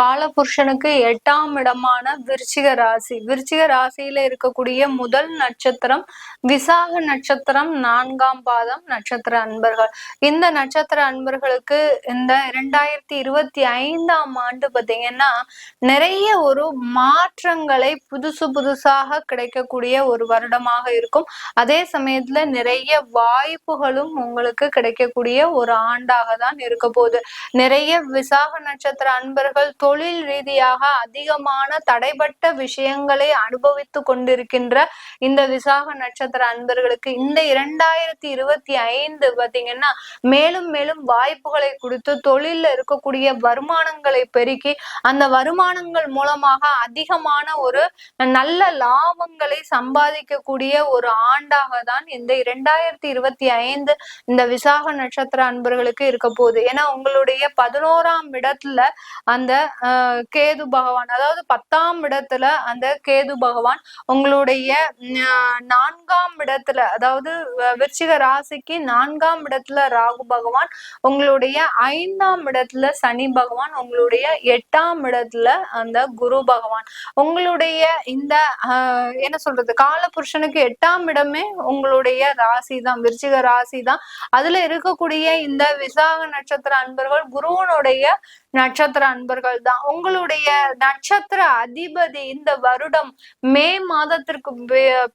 காலபுருஷனுக்கு எட்டாம் இடமான விருச்சிக ராசி. விருச்சிக ராசியில இருக்கக்கூடிய முதல் நட்சத்திரம் விசாக நட்சத்திரம் நான்காம் பாதம் நட்சத்திர அன்பர்கள். இந்த நட்சத்திர அன்பர்களுக்கு இந்த இரண்டாயிரத்தி இருபத்தி ஐந்தாம் ஆண்டு பாத்தீங்கன்னா நிறைய ஒரு மாற்றங்களை புதுசு புதுசாக கிடைக்கக்கூடிய ஒரு வருடமாக இருக்கும். அதே சமயத்துல நிறைய வாய்ப்புகளும் உங்களுக்கு கிடைக்கக்கூடிய ஒரு ஆண்டாக தான் இருக்க போகுது. நிறைய விசாக நட்சத்திர அன்பர்கள் தொழில் ரீதியாக அதிகமான தடைப்பட்ட விஷயங்களை அனுபவித்து கொண்டிருக்கின்ற இந்த விசாக நட்சத்திர அன்பர்களுக்கு இந்த இரண்டாயிரத்தி இருபத்தி ஐந்து பாத்தீங்கன்னா மேலும் மேலும் வாய்ப்புகளை கொடுத்து தொழில்ல இருக்கக்கூடிய வருமானங்களை பெருக்கி அந்த வருமானங்கள் மூலமாக அதிகமான ஒரு நல்ல லாபங்களை சம்பாதிக்கக்கூடிய ஒரு ஆண்டாக தான் இந்த இரண்டாயிரத்தி இருபத்தி ஐந்து இந்த விசாக நட்சத்திர அன்பர்களுக்கு இருக்க போகுது. ஏன்னா உங்களுடைய பதினோராம் இடத்துல அந்த கேது பகவான் அதாவது பத்தாம் இடத்துல அந்த கேது பகவான் உங்களுடைய நான்காம் இடத்துல அதாவது விருச்சிக ராசிக்கு நான்காம் இடத்துல ராகு பகவான் உங்களுடைய ஐந்தாம் இடத்துல சனி பகவான் உங்களுடைய எட்டாம் இடத்துல அந்த குரு பகவான். உங்களுடைய இந்த என்ன சொல்றது காலபுருஷனுக்கு எட்டாம் இடமே உங்களுடைய ராசி தான் விருச்சிக ராசி தான் அதுல இருக்கக்கூடிய இந்த விசாக நட்சத்திர அன்பர்கள் குருவனுடைய நட்சத்திர அன்பர்கள் தான். உங்களுடைய நட்சத்திர அதிபதி இந்த வருடம் மே மாதத்திற்கு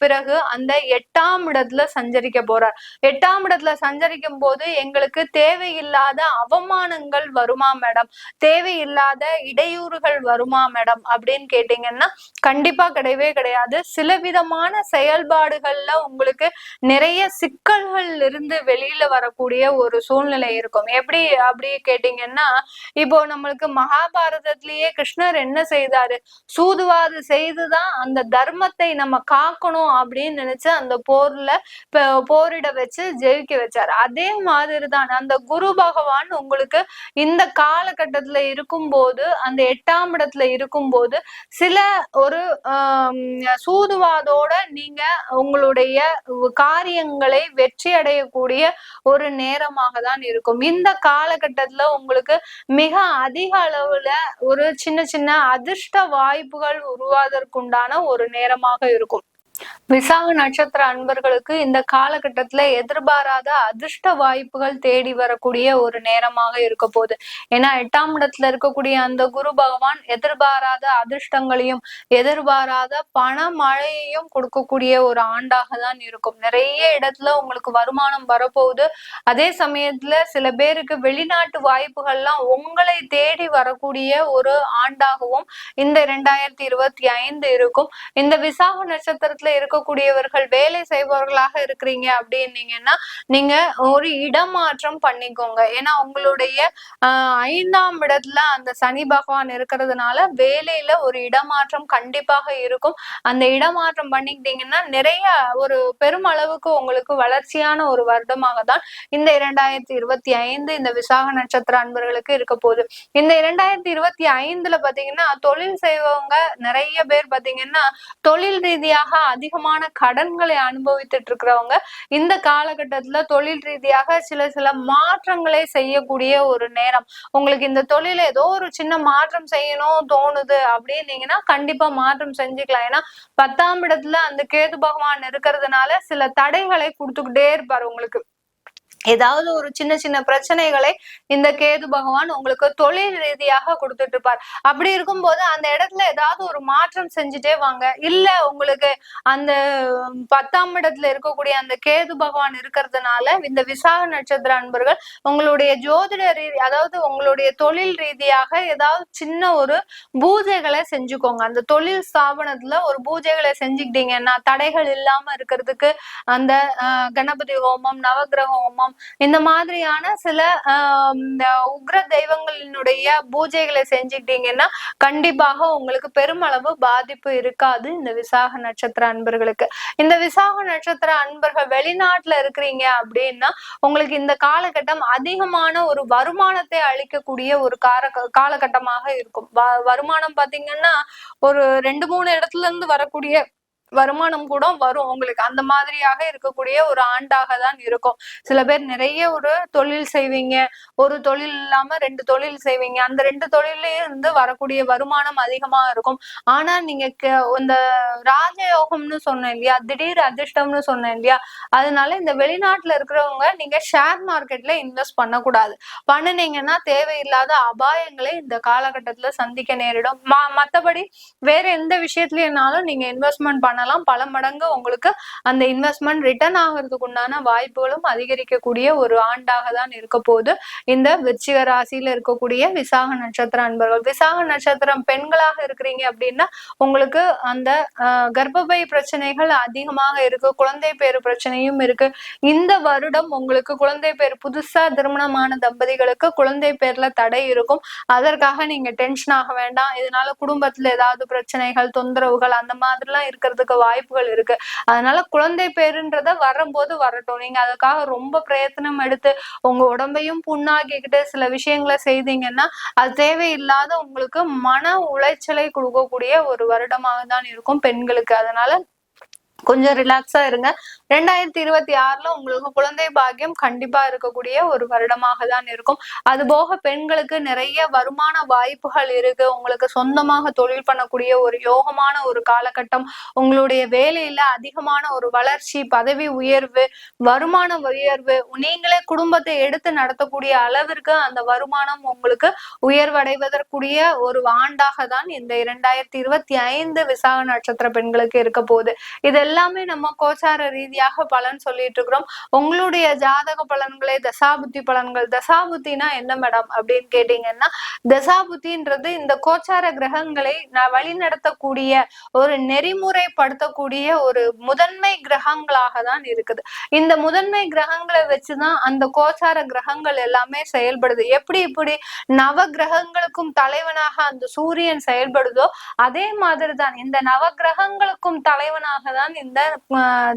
பிறகு அந்த எட்டாம் இடத்துல சஞ்சரிக்க போறார். எட்டாம் இடத்துல சஞ்சரிக்கும் போது எங்களுக்கு தேவையில்லாத அவமானங்கள் வருமா மேடம்? தேவையில்லாத இடையூறுகள் வருமா மேடம்? அப்படின்னு கேட்டீங்கன்னா கண்டிப்பா கிடையவே கிடையாது. சில விதமான செயல்பாடுகள்ல உங்களுக்கு நிறைய சிக்கல்கள் இருந்து வெளியில வரக்கூடிய ஒரு சூழ்நிலை இருக்கும். எப்படி அப்படி கேட்டீங்கன்னா இப்போ நம்மளுக்கு மகாபாரதத்திலேயே கிருஷ்ணர் என்ன செய்தாரு? சூதுவாது செய்துதான் அந்த தர்மத்தை நம்ம காக்கணும் அப்படின்னு நினைச்சு அந்த போர்ல போரிட வச்சு ஜெயிக்க வச்சாரு. அதே மாதிரி தான் அந்த குரு பகவான் உங்களுக்கு இந்த காலகட்டத்துல இருக்கும்போது அந்த எட்டாம் இடத்துல இருக்கும்போது சில ஒரு சூதுவாதோட நீங்க உங்களுடைய காரியங்களை வெற்றி அடையக்கூடிய ஒரு நேரமாக தான் இருக்கும். இந்த காலகட்டத்துல உங்களுக்கு மிக அதிக அளவுல ஒரு சின்ன சின்ன அதிர்ஷ்ட வாய்ப்புகள் உருவாதற்குண்டான ஒரு நேரமாக இருக்கும். விசாக நட்சத்திர அன்பர்களுக்கு இந்த காலகட்டத்துல எதிர்பாராத அதிர்ஷ்ட வாய்ப்புகள் தேடி வரக்கூடிய ஒரு நேரமாக இருக்க போகுது. ஏன்னா எட்டாம் இடத்துல இருக்கக்கூடிய அந்த குரு பகவான் எதிர்பாராத அதிர்ஷ்டங்களையும் எதிர்பாராத பண மழையையும் கொடுக்கக்கூடிய ஒரு ஆண்டாக தான் இருக்கும். நிறைய இடத்துல உங்களுக்கு வருமானம் வரப்போகுது. அதே சமயத்துல சில பேருக்கு வெளிநாட்டு வாய்ப்புகள்லாம் உங்களை தேடி வரக்கூடிய ஒரு ஆண்டாகவும் இந்த இரண்டாயிரத்தி இருபத்தி ஐந்து இருக்கும். இந்த விசாக நட்சத்திரத்துல இடத்துல இருக்கக்கூடியவர்கள் வேலை செய்பவர்களாக இருக்கிறீங்க அப்படின்னீங்கன்னா நீங்க ஒரு இடமாற்றம் பண்ணிக்கோங்க. ஏன்னா உங்களுடைய ஐந்தாம் இடத்துல அந்த சனி பகவான் இருக்கிறதுனால வேலையில ஒரு இடமாற்றம் கண்டிப்பாக இருக்கும். அந்த இடமாற்றம் பண்ணிக்கிட்டீங்கன்னா நிறைய ஒரு பெருமளவுக்கு உங்களுக்கு வளர்ச்சியான ஒரு வருடமாக தான் இந்த இரண்டாயிரத்தி இருபத்தி ஐந்து இந்த விசாக நட்சத்திர அன்பர்களுக்கு இருக்க போகுது. இந்த இரண்டாயிரத்தி இருபத்தி ஐந்துல பாத்தீங்கன்னா தொழில் செய்வங்க நிறைய பேர் பாத்தீங்கன்னா தொழில் ரீதியாக அதிகமான கடன்களை அனுபவித்துட்டு இருக்கிறவங்க இந்த காலகட்டத்துல தொழில் ரீதியாக சில சில மாற்றங்களை செய்யக்கூடிய ஒரு நேரம். உங்களுக்கு இந்த தொழில ஏதோ ஒரு சின்ன மாற்றம் செய்யணும் தோணுது அப்படின்னீங்கன்னா கண்டிப்பா மாற்றம் செஞ்சுக்கலாம். ஏன்னா பத்தாம் இடத்துல அந்த கேது பகவான் இருக்கிறதுனால சில தடைகளை கொடுத்துக்கிட்டே இருப்பாரு உங்களுக்கு. ஏதாவது ஒரு சின்ன சின்ன பிரச்சனைகளை இந்த கேது பகவான் உங்களுக்கு தொழில் ரீதியாக கொடுத்துட்டு இருப்பார் அப்படி இருக்கும்போது அந்த இடத்துல ஏதாவது ஒரு மாற்றம் செஞ்சுட்டே வாங்க. இல்ல உங்களுக்கு அந்த பத்தாம் இடத்துல இருக்கக்கூடிய அந்த கேது பகவான் இருக்கிறதுனால இந்த விசாக நட்சத்திர அன்பர்கள் உங்களுடைய ஜோதிட ரீதி அதாவது உங்களுடைய தொழில் ரீதியாக ஏதாவது சின்ன ஒரு பூஜைகளை செஞ்சுக்கோங்க. அந்த தொழில் ஸ்தாபனத்துல ஒரு பூஜைகளை செஞ்சுக்கிட்டீங்கன்னா தடைகள் இல்லாம இருக்கிறதுக்கு அந்த கணபதி ஹோமம் நவகிரக ஹோமம் இந்த மாதிரியான சில உக்ர தெய்வங்களினுடைய பூஜைகளை செஞ்சுக்கிட்டீங்கன்னா கண்டிப்பாக உங்களுக்கு பெருமளவு பாதிப்பு இருக்காது இந்த விசாக நட்சத்திர அன்பர்களுக்கு. இந்த விசாக நட்சத்திர அன்பர்கள் வெளிநாட்டுல இருக்கிறீங்க அப்படின்னா உங்களுக்கு இந்த காலகட்டம் அதிகமான ஒரு வருமானத்தை அளிக்கக்கூடிய ஒரு கார காலகட்டமாக இருக்கும். வருமானம் பாத்தீங்கன்னா ஒரு ரெண்டு மூணு இடத்துல இருந்து வரக்கூடிய வருமானம் கூட வரும் உங்களுக்கு. அந்த மாதிரியாக இருக்கக்கூடிய ஒரு ஆண்டாக தான் இருக்கும். சில பேர் நிறைய ஒரு தொழில் செய்வீங்க. ஒரு தொழில் இல்லாம ரெண்டு தொழில் செய்வீங்க. அந்த ரெண்டு தொழிலையும் இருந்து வரக்கூடிய வருமானம் அதிகமா இருக்கும். ஆனா நீங்க இந்த ராஜயோகம்னு சொன்னேன் இல்லையா? திடீர் அதிர்ஷ்டம்னு சொன்னேன் இல்லையா? அதனால இந்த வெளிநாட்டுல இருக்கிறவங்க நீங்க ஷேர் மார்க்கெட்ல இன்வெஸ்ட் பண்ணக்கூடாது. பண்ணுனீங்கன்னா தேவையில்லாத அபாயங்களை இந்த காலகட்டத்துல சந்திக்க நேரிடும். மத்தபடி வேற எந்த விஷயத்துலனாலும் நீங்க இன்வெஸ்ட்மெண்ட் பண்ண பண்ணலாம். பல மடங்கு உங்களுக்கு அந்த இன்வெஸ்ட்மெண்ட் ரிட்டர்ன் ஆகிறதுக்கு உண்டான வாய்ப்புகளும் அதிகரிக்கக்கூடிய ஒரு ஆண்டாக தான் இருக்க போது இந்த விச்சிக ராசியில இருக்கக்கூடிய விசாக நட்சத்திர அன்பர்கள் விசாக நட்சத்திரம் பெண்களாக இருக்கிறீங்க அப்படின்னா உங்களுக்கு அந்த கர்ப்பப்பை பிரச்சனைகள் அதிகமாக இருக்கு குழந்தை பேரு பிரச்சனையும் இருக்கு. இந்த வருடம் உங்களுக்கு குழந்தை பேர் புதுசா திருமணமான தம்பதிகளுக்கு குழந்தை பேர்ல தடை இருக்கும். அதற்காக நீங்க டென்ஷன் ஆக வேண்டாம். இதனால குடும்பத்துல ஏதாவது பிரச்சனைகள் தொந்தரவுகள் அந்த மாதிரிலாம் இருக்கிறதுக்கு வாய்ப்புகள் இருக்கு. அதனால குழந்தை பேருன்றத வரும்போது வரட்டும். நீங்க அதுக்காக ரொம்ப பிரயத்தனம் எடுத்து உங்க உடம்பையும் புண்ணாக்கிக்கிட்டு சில விஷயங்களை செய்தீங்கன்னா அது தேவையில்லாத உங்களுக்கு மன உளைச்சலை கொடுக்கக்கூடிய ஒரு வருடமாக தான் இருக்கும் பெண்களுக்கு. அதனால கொஞ்சம் ரிலாக்ஸா இருங்க. ரெண்டாயிரத்தி இருபத்தி ஆறுல உங்களுக்கு குழந்தை பாக்கியம் கண்டிப்பா இருக்கக்கூடிய ஒரு வருடமாக தான் இருக்கும். அது போக பெண்களுக்கு நிறைய வருமான வாய்ப்புகள் இருக்கு. உங்களுக்கு சொந்தமாக தொழில் பண்ணக்கூடிய ஒரு யோகமான ஒரு காலகட்டம் உங்களுடைய வேலையில அதிகமான ஒரு வளர்ச்சி பதவி உயர்வு வருமான உயர்வு நீங்களே குடும்பத்தை எடுத்து நடத்தக்கூடிய அளவிற்கு அந்த வருமானம் உங்களுக்கு உயர்வடைவதற்குரிய ஒரு ஆண்டாக தான் இந்த இரண்டாயிரத்தி இருபத்தி ஐந்து விசாக நட்சத்திர பெண்களுக்கு இருக்க போகுது. இதெல்லாம் எல்லாமே நம்ம கோச்சார ரீதியாக பலன் சொல்லிட்டு இருக்கிறோம். உங்களுடைய ஜாதக பலன்களே தசாபுத்தி பலன்கள். தசாபுத்தினா என்ன மேடம் அப்படின்னு கேட்டீங்கன்னா தசாபுத்தின்றது இந்த கோச்சார கிரகங்களை வழி நடத்தக்கூடிய ஒரு நெறிமுறைப்படுத்தக்கூடிய ஒரு முதன்மை கிரகங்களாக தான் இருக்குது. இந்த முதன்மை கிரகங்களை வச்சுதான் அந்த கோச்சார கிரகங்கள் எல்லாமே செயல்படுது. எப்படி இப்படி நவ கிரகங்களுக்கும் தலைவனாக அந்த சூரியன் செயல்படுதோ அதே மாதிரி தான் இந்த நவ கிரகங்களுக்கும் தலைவனாக தான் இந்த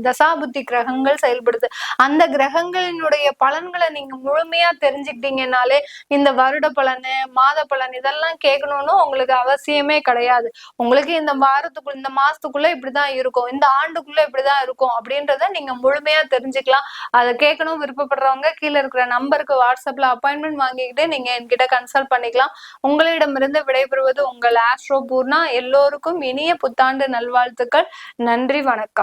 தசாபுத்தி கிரகங்கள் செயல்படுது. அந்த கிரகங்களினுடைய பலன்களை நீங்க முழுமையா தெரிஞ்சுக்கிட்டீங்கனாலே இந்த வருட பலனு மாத பலன் இதெல்லாம் கேட்கணும்னு உங்களுக்கு அவசியமே கிடையாது. உங்களுக்கு இந்த வாரத்துக்குள்ள இந்த மாசத்துக்குள்ள இப்படிதான் இருக்கும். இந்த ஆண்டுக்குள்ள இப்படிதான் இருக்கும். அப்படின்றத நீங்க முழுமையா தெரிஞ்சுக்கலாம். அதை கேட்கணும் விருப்பப்படுறவங்க கீழே இருக்கிற நம்பருக்கு வாட்ஸ்அப்ல அப்பாயின்மெண்ட் வாங்கிக்கிட்டு நீங்க என்கிட்ட கன்சல்ட் பண்ணிக்கலாம். உங்களிடமிருந்து விடைபெறுவது உங்கள் ஆஸ்ட்ரோ பூர்ணா. எல்லோருக்கும் இனிய புத்தாண்டு நல்வாழ்த்துக்கள். நன்றி வணக்கம்.